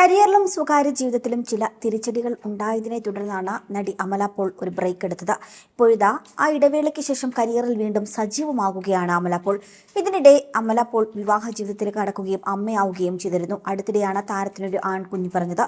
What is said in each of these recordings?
കരിയറിലും സ്വകാര്യ ജീവിതത്തിലും ചില തിരിച്ചടികൾ ഉണ്ടായതിനെ തുടർന്നാണ് നടി അമല പോൾ ഒരു ബ്രേക്ക് എടുത്തത്. ഇപ്പോഴിതാ ആ ഇടവേളയ്ക്ക് ശേഷം കരിയറിൽ വീണ്ടും സജീവമാകുകയാണ് അമല പോൾ. ഇതിനിടെ അമല പോൾ വിവാഹ ജീവിതത്തിലേക്ക് കടക്കുകയും അമ്മയാവുകയും ചെയ്തിരുന്നു. അടുത്തിടെയാണ് താരത്തിനൊരു ആൺകുഞ്ഞ് പറഞ്ഞത്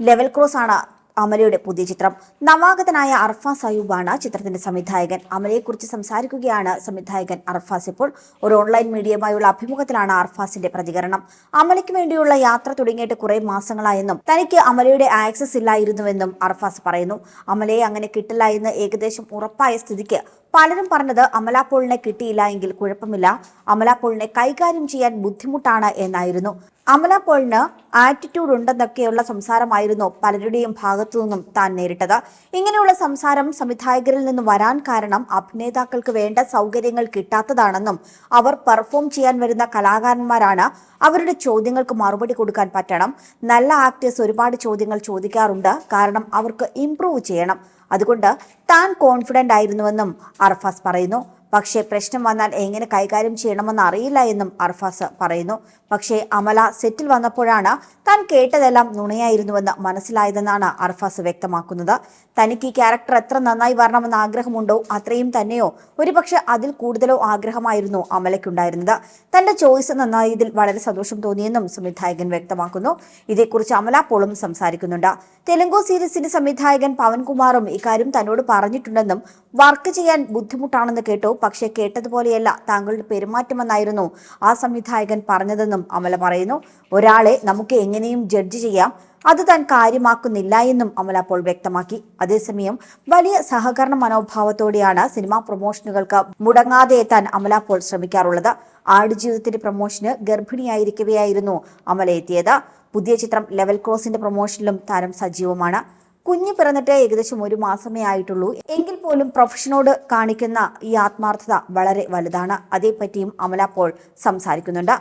ലെവൽ ക്രോസ് ആണ് അമലയുടെ പുതിയ ചിത്രം. നവാഗതനായ അർഫാസ് സയൂബാണ് ചിത്രത്തിന്റെ സംവിധായകൻ. അമലയെക്കുറിച്ച് സംസാരിക്കുകയാണ് സംവിധായകൻ അർഫാസ് ഇപ്പോൾ. ഒരു ഓൺലൈൻ മീഡിയയുമായുള്ള അഭിമുഖത്തിലാണ് അർഫാസിന്റെ പ്രതികരണം. അമലയ്ക്ക് വേണ്ടിയുള്ള യാത്ര തുടങ്ങിയിട്ട് കുറെ മാസങ്ങളായെന്നും തനിക്ക് അമലയുടെ ആക്സസ് ഇല്ലായിരുന്നുവെന്നും അർഫാസ് പറയുന്നു. അമലയെ അങ്ങനെ കിട്ടില്ല എന്ന് ഏകദേശം ഉറപ്പായ സ്ഥിതിക്ക് പലരും പറഞ്ഞത് അമലാപ്പോളിനെ കിട്ടിയില്ല എങ്കിൽ കുഴപ്പമില്ല. അമലാപ്പോളിനെ കൈകാര്യം ചെയ്യാൻ ബുദ്ധിമുട്ടാണ് എന്നായിരുന്നു. അമലാപോളിന് ആറ്റിറ്റ്യൂഡ് ഉണ്ടെന്നൊക്കെയുള്ള സംസാരമായിരുന്നു പലരുടെയും ഭാഗത്തു നിന്നും താൻ നേരിട്ടത്. ഇങ്ങനെയുള്ള സംസാരം സംവിധായകരിൽ നിന്ന് വരാൻ കാരണം അഭിനേതാക്കൾക്ക് വേണ്ട സൗകര്യങ്ങൾ കിട്ടാത്തതാണെന്നും അവർ പെർഫോം ചെയ്യാൻ വരുന്ന കലാകാരന്മാരാണ് അവരുടെ ചോദ്യങ്ങൾക്ക് മറുപടി കൊടുക്കാൻ പറ്റണം. നല്ല ആക്ടേഴ്സ് ഒരുപാട് ചോദ്യങ്ങൾ ചോദിക്കാറുണ്ട്. കാരണം അവർക്ക് ഇംപ്രൂവ് ചെയ്യണം. അതുകൊണ്ട് താൻ കോൺഫിഡന്റ് ആയിരുന്നുവെന്നും അർഫാസ് പറയുന്നു. പക്ഷേ പ്രശ്നം വന്നാൽ എങ്ങനെ കൈകാര്യം ചെയ്യണമെന്ന് അറിയില്ല എന്നും അർഫാസ് പറയുന്നു. പക്ഷേ അമല സെറ്റിൽ വന്നപ്പോഴാണ് താൻ കേട്ടതെല്ലാം നുണയായിരുന്നുവെന്ന് മനസ്സിലായതെന്നാണ് അർഫാസ് വ്യക്തമാക്കുന്നത്. തനിക്ക് ഈ ക്യാരക്ടർ എത്ര നന്നായി വരണമെന്ന് ആഗ്രഹമുണ്ടോ അത്രയും തന്നെയോ ഒരുപക്ഷെ അതിൽ കൂടുതലോ ആഗ്രഹമായിരുന്നു അമലയ്ക്കുണ്ടായിരുന്നത്. തന്റെ ചോയ്സ് നന്നായതിൽ വളരെ സന്തോഷം തോന്നിയെന്നും സംവിധായകൻ വ്യക്തമാക്കുന്നു. ഇതേക്കുറിച്ച് അമല പോളും സംസാരിക്കുന്നുണ്ട്. തെലുങ്കു സീരീസിന്റെ സംവിധായകൻ പവൻകുമാറും ഇക്കാര്യം തന്നോട് പറഞ്ഞിട്ടുണ്ടെന്നും വർക്ക് ചെയ്യാൻ ബുദ്ധിമുട്ടാണെന്ന് കേട്ടു പക്ഷേ കേട്ടതുപോലെയല്ല താങ്കളുടെ പെരുമാറ്റമെന്നായിരുന്നു ആ സംവിധായകൻ പറഞ്ഞതെന്നും അമല പറയുന്നു. ഒരാളെ നമുക്ക് എങ്ങനെയും ജഡ്ജ് ചെയ്യാം. അത് താൻ കാര്യമാക്കുന്നില്ല എന്നും അമല അപ്പോൾ വ്യക്തമാക്കി. അതേസമയം വലിയ സഹകരണ മനോഭാവത്തോടെയാണ് സിനിമാ പ്രൊമോഷനുകൾക്ക് മുടങ്ങാതെ എത്താൻ അമല അപ്പോൾ ശ്രമിക്കാറുള്ളത്. ആടുജീവിതത്തിന്റെ പ്രൊമോഷന് ഗർഭിണിയായിരിക്കവെയായിരുന്നു അമല എത്തിയത്. പുതിയ ചിത്രം ലെവൽ ക്രോസിന്റെ പ്രൊമോഷനിലും താരം സജീവമാണ്. കുഞ്ഞ് പിറന്നിട്ട് ഏകദേശം ഒരു മാസമേ ആയിട്ടുള്ളൂ. എങ്കിൽ പോലും പ്രൊഫഷനോട് കാണിക്കുന്ന ഈ ആത്മാർത്ഥത വളരെ വലുതാണ്. അതേപ്പറ്റിയും അമല പോൾ സംസാരിക്കുന്നുണ്ട്.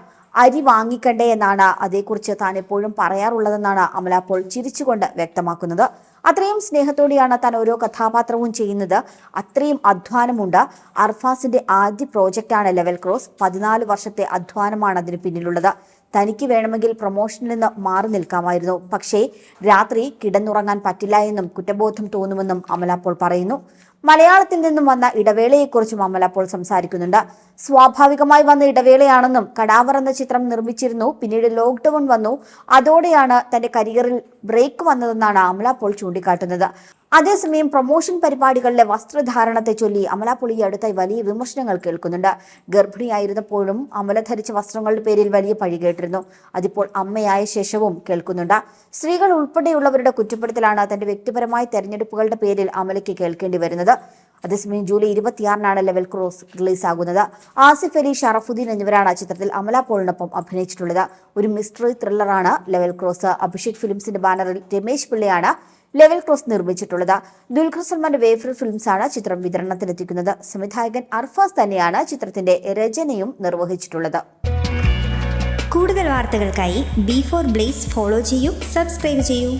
അരി വാങ്ങിക്കണ്ടേ എന്നാണ് അതേക്കുറിച്ച് താൻ എപ്പോഴും പറയാറുള്ളതെന്നാണ് അമല പോൾ ചിരിച്ചുകൊണ്ട് വ്യക്തമാക്കുന്നത്. അത്രയും സ്നേഹത്തോടെയാണ് താൻ ഓരോ കഥാപാത്രവും ചെയ്യുന്നത്. അത്രയും അധ്വാനമുണ്ട്. അർഫാസിന്റെ ആദ്യ പ്രോജക്റ്റാണ് ലെവൽ ക്രോസ്. പതിനാല് വർഷത്തെ അധ്വാനമാണ് അതിന് പിന്നിലുള്ളത്. തനിക്ക് വേണമെങ്കിൽ പ്രൊമോഷനിൽ നിന്ന് മാറി നിൽക്കാമായിരുന്നു. പക്ഷേ രാത്രി കിടന്നുറങ്ങാൻ പറ്റില്ല എന്നും കുറ്റബോധം തോന്നുമെന്നും അമല അപ്പോൾ പറയുന്നു. മലയാളത്തിൽ നിന്നും വന്ന ഇടവേളയെക്കുറിച്ചും അമല അപ്പോൾ സംസാരിക്കുന്നുണ്ട്. സ്വാഭാവികമായി വന്ന ഇടവേളയാണെന്നും കടാവർ എന്ന ചിത്രം നിർമ്മിച്ചിരുന്നു പിന്നീട് ലോക്ക്ഡൌൺ വന്നു. അതോടെയാണ് തന്റെ കരിയറിൽ ബ്രേക്ക് വന്നതെന്നാണ് അമല പോൾ ചൂണ്ടിക്കാട്ടുന്നത്. അതേസമയം പ്രൊമോഷൻ പരിപാടികളിലെ വസ്ത്രധാരണത്തെ ചൊല്ലി അമല പുളി അടുത്തായി വലിയ വിമർശനങ്ങൾ കേൾക്കുന്നുണ്ട്. ഗർഭിണിയായിരുന്നപ്പോഴും അമല ധരിച്ച വസ്ത്രങ്ങളുടെ പേരിൽ വലിയ പഴി കേട്ടിരുന്നു. അതിപ്പോൾ അമ്മയായ ശേഷവും കേൾക്കുന്നുണ്ട്. സ്ത്രീകൾ ഉൾപ്പെടെയുള്ളവരുടെ കുറ്റപ്പെടുത്തലാണ് തന്റെ വ്യക്തിപരമായ തെരഞ്ഞെടുപ്പുകളുടെ പേരിൽ അമലയ്ക്ക് കേൾക്കേണ്ടി വരുന്നത്. അതേസമയം ജൂലൈ ഇരുപത്തിയാറിനാണ് ലെവൽ ക്രോസ് റിലീസാകുന്നത്. ആസിഫ് അലി ഷറഫുദ്ദീൻ എന്നിവരാണ് ചിത്രത്തിൽ അമല പോളിനൊപ്പം അഭിനയിച്ചിട്ടുള്ളത്. ഒരു മിസ്റ്ററി ത്രില്ലറാണ് ലെവൽ ക്രോസ്. അഭിഷേക് ഫിലിംസിന്റെ ബാനറിൽ രമേശ് പിള്ളയാണ് ലെവൽ ക്രോസ് നിർമ്മിച്ചിട്ടുള്ളത്. ദുൽഖർ സൽമാന്റെ വേഫർ ഫിലിംസ് ആണ് ചിത്രം വിതരണത്തിനെത്തിക്കുന്നത്. സംവിധായകൻ അർഫാസ് തന്നെയാണ് ചിത്രത്തിന്റെ രചനയും നിർവഹിച്ചിട്ടുള്ളത്. കൂടുതൽ വാർത്തകൾക്കായി ബി ഫോർ ബ്ലേസ് ഫോളോ ചെയ്യൂ സബ്സ്ക്രൈബ് ചെയ്യൂ.